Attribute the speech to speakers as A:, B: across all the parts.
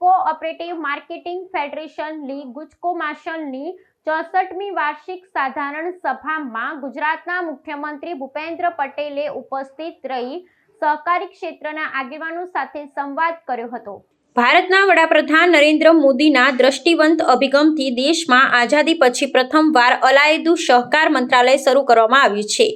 A: Cooperative marketing federation લી ગુજકોમાશનની ચોસઠમી વાર્ષિક સાધારણ સભામાં ગુજરાતના મુખ્યમંત્રી ભૂપેન્દ્ર પટેલે ઉપસ્થિત રહી સહકારી ક્ષેત્રના આગેવાનો સાથે સંવાદ કર્યો હતો. ભારતના વડાપ્રધાન નરેન્દ્ર મોદીના દ્રષ્ટિવંત અભિગમથી દેશમાં આઝાદી પછી પ્રથમવાર અલાયદું સહકાર મંત્રાલય શરૂ કરવામાં આવ્યું છે.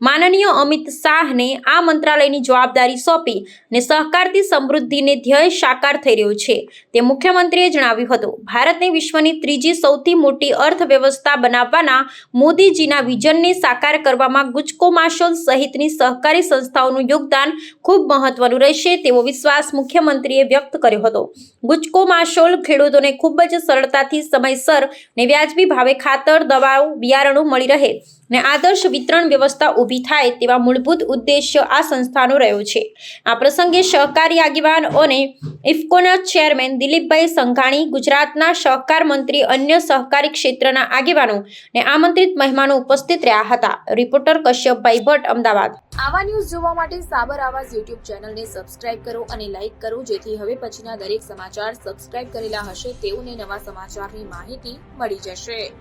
A: માનનીય અમિત શાહને આ મંત્રાલયની જવાબદારી સોંપી ને સહકારથી સમૃદ્ધિને ધ્યેય સાકાર થઈ રહ્યો છે. તે મુખ્યમંત્રીએ જણાવ્યું હતું, ભારતને વિશ્વની ત્રીજી સૌથી મોટી અર્થવ્યવસ્થા બનાવવાના મોદીજીના વિઝનને સાકાર કરવામાં ગુજકોમાશોલ સહિતની સહકારી સંસ્થાઓનું યોગદાન ખૂબ મહત્વનું રહેશે તેવો વિશ્વાસ મુખ્યમંત્રીએ વ્યક્ત કર્યો હતો. ગુજકો માશોલ ખેડૂતોને ખૂબ જ સરળતાથી સમયસર ને વ્યાજબી ભાવે ખાતર, દવાઓ, બિયારણો મળી રહે ને આદર્શ વિતરણ વ્યવસ્થા ઊભી થાય તેવા મૂળભૂત ઉદ્દેશ્ય આ સંસ્થાનો રહ્યો છે. આ પ્રસંગે સહકારી આગેવાન અને ઇફકોના ચેરમેન દિલીપભાઈ સંઘાણી ગુજરાતના સહકાર મંત્રી, અન્ય સહકારી ક્ષેત્રના આગેવાનો ને આમંત્રિત મહેમાનો ઉપસ્થિત રહ્યા હતા. રિપોર્ટર કશ્યપભાઈ ભટ્ટ, અમદાવાદ.
B: આવા ન્યૂઝ જોવા માટે સાબર આવાઝ યુટ્યુબ ચેનલને સબસ્ક્રાઇબ કરો અને લાઇક કરો, જેથી હવે પછીના દરેક સમાચાર સબસ્ક્રાઇબ કરેલા હશે તેઓને નવા સમાચારની માહિતી મળી જશે.